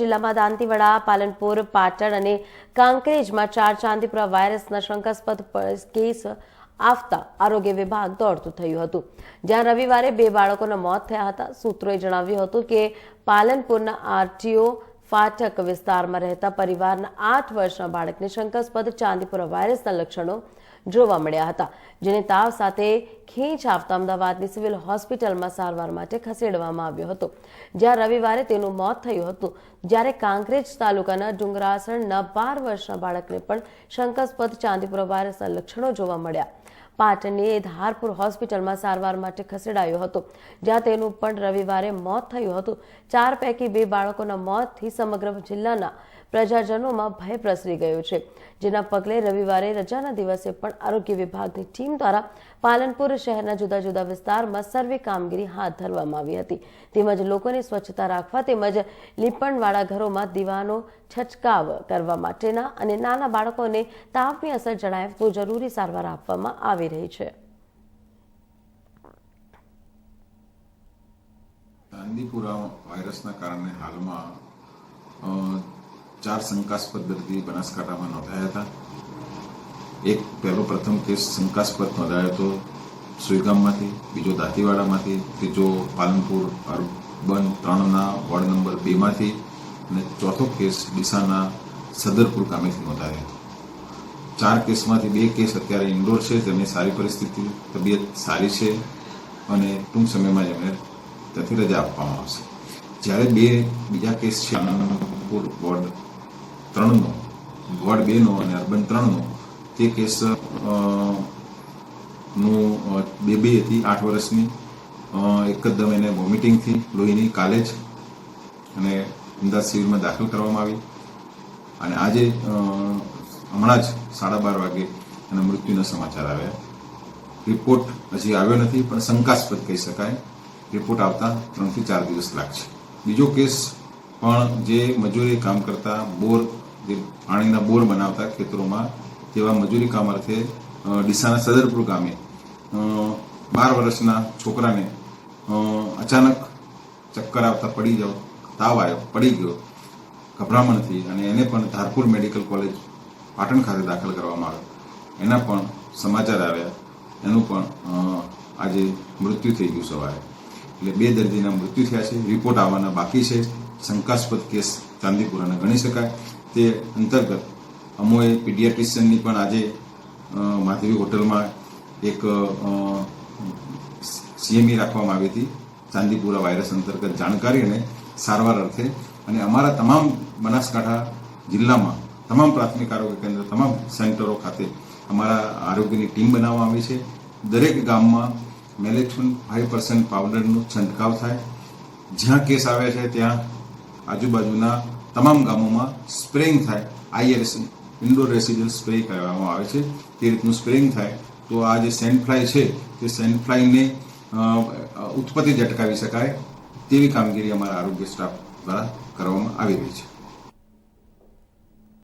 જિલ્લામાં દાંતીવાડા, પાલનપુર, પાટણ અને કાંકરેજમાં ચાર ચાંદીપુરા વાયરસના શંકાસ્પદ કેસ આવતા આરોગ્ય વિભાગ દોડતું થયું હતું. જ્યાં રવિવારે બે બાળકોના મોત થયા હતા. સૂત્રોએ જણાવ્યું હતું કે પાલનપુરના આરટીઓ ફાટક વિસ્તારમાં રહેતા પરિવારના આઠ વર્ષના બાળકને શંકાસ્પદ ચાંદીપુરા વાયરસના લક્ષણો જોવા મળ્યા હતા, જેને તાવ સાથે ખેંચ આવતા અમદાવાદની સિવિલ હોસ્પિટલમાં સારવાર માટે ખસેડવામાં આવ્યો હતો. જ્યાં રવિવારે તેનું મોત થયું હતું, જ્યારે કાંકરેજ તાલુકાના ડુંગરાસણના બાર વર્ષના બાળકને પણ શંકાસ્પદ ચાંદીપુરા વાયરસના લક્ષણો જોવા મળ્યા. પાટણની ધારપુર હોસ્પિટલમાં સારવાર માટે ખસેડાયો હતો, જ્યાં તેનું પણ રવિવારે મોત થયું હતું. ચાર પૈકી બે બાળકોના મોતથી સમગ્ર જિલ્લાના પ્રજાજનોમાં ભય પ્રસરી ગયો છે. જેના પગલે રવિવારે રજાના દિવસે પણ આરોગ્ય વિભાગની ટીમ દ્વારા પાલનપુર શહેરના જુદા જુદા વિસ્તારમાં સર્વે કામગીરી હાથ ધરવામાં આવી હતી. તેમજ લોકોને સ્વચ્છતા રાખવા તેમજ લીપણવાળા ઘરોમાં દીવાનો છંટકાવ કરવા માટેના અને નાના બાળકોને તાપની અસર જણાય તો જરૂરી સારવાર આપવામાં આવી રહી છે. વાયરસના કારણે હાલમાં ચાર શંકાસ્પદ દર્દી બનાસકાંઠામાં નોંધાયા હતા. એક પહેલો પ્રથમ કેસ શંકાસ્પદ નોંધાયો હતો સુઈગામમાંથી, બીજો દાંતીવાડામાંથી, ત્રીજો પાલનપુર અર્બન ત્રણના વોર્ડ નંબર બેમાંથી અને ચોથો કેસ ડીસાના સદરપુર ગામેથી નોંધાયો ચાર કેસમાંથી બે કેસ અત્યારે ઇન્ડોર છે, તેમની સારી પરિસ્થિતિ, તબિયત સારી છે અને ટૂંક સમયમાં એમને ત્યાંથી રજા આપવામાં આવશે. જ્યારે બે બીજા કેસ છે આનંદપુર વોર્ડ ત્રણનો વોર્ડ બેનો અને અર્બન ત્રણનો, તે કેસનું બેબી હતી, આઠ વર્ષની. એકદમ એને વોમિટિંગથી લોહીની કાલે જ અને અમદાવાદ શિબિરમાં દાખલ કરવામાં આવી. અને આજે હમણાં જ સાડા બાર વાગે એના મૃત્યુના સમાચાર આવ્યા. રિપોર્ટ હજી આવ્યો નથી, પણ શંકાસ્પદ કહી શકાય. રિપોર્ટ આવતા ત્રણથી ચાર દિવસ લાગશે. બીજો કેસ પણ જે મજૂરી કામ કરતા બોર જે પાણીના બોર બનાવતા ખેતરોમાં તેવા મજૂરી કામ અર્થે ડીસાના સદરપુર ગામે બાર વર્ષના છોકરાને અચાનક ચક્કર આવતા પડી જાવ, તાવ આવ્યો, પડી ગયો ગભરામણથી અને એને પણ ધારપુર મેડિકલ કોલેજ પાટણ ખાતે દાખલ કરવામાં આવ્યો. એના પણ સમાચાર આવ્યા. એનું પણ આજે મૃત્યુ થઈ ગયું સવારે. એટલે બે દર્દીના મૃત્યુ થયા છે. રિપોર્ટ આવવાના બાકી છે. શંકાસ્પદ કેસ ચાંદીપુરાના ગણી શકાય. તે અંતર્ગત અમોએ પીડિયાટ્રિશિયનની પણ આજે માધવી હોટલમાં એક સીએમઈ રાખવામાં આવી હતી. ચાંદીપુરા વાયરસ અંતર્ગત જાણકારી અને સારવાર અર્થે અને અમારા તમામ બનાસકાંઠા જિલ્લામાં તમામ પ્રાથમિક આરોગ્ય કેન્દ્ર, તમામ સેન્ટરો ખાતે અમારા આરોગ્યની ટીમ બનાવવામાં આવી છે. દરેક ગામમાં મેલેથોન ફાઈવ પર્સન્ટ પાવડરનો છંટકાવ થાય. જ્યાં કેસ આવે છે ત્યાં આજુબાજુના તમામ ગામોમાં સ્પ્રેઇંગ થાય. આઈએરસી ઇન્ડોર રેસિડેન્સ સ્પ્રે કરવામાં આવે છે. તે રીતનું સ્પ્રેઇંગ થાય. તો આ જે સેન્ટ ફ્લાય છે, તે સેન્ટ ફ્લાયને ઉત્પત્તિ અટકાવી શકાય તેવી કામગીરી અમારા આરોગ્ય સ્ટાફ દ્વારા કરવામાં આવી રહી છે.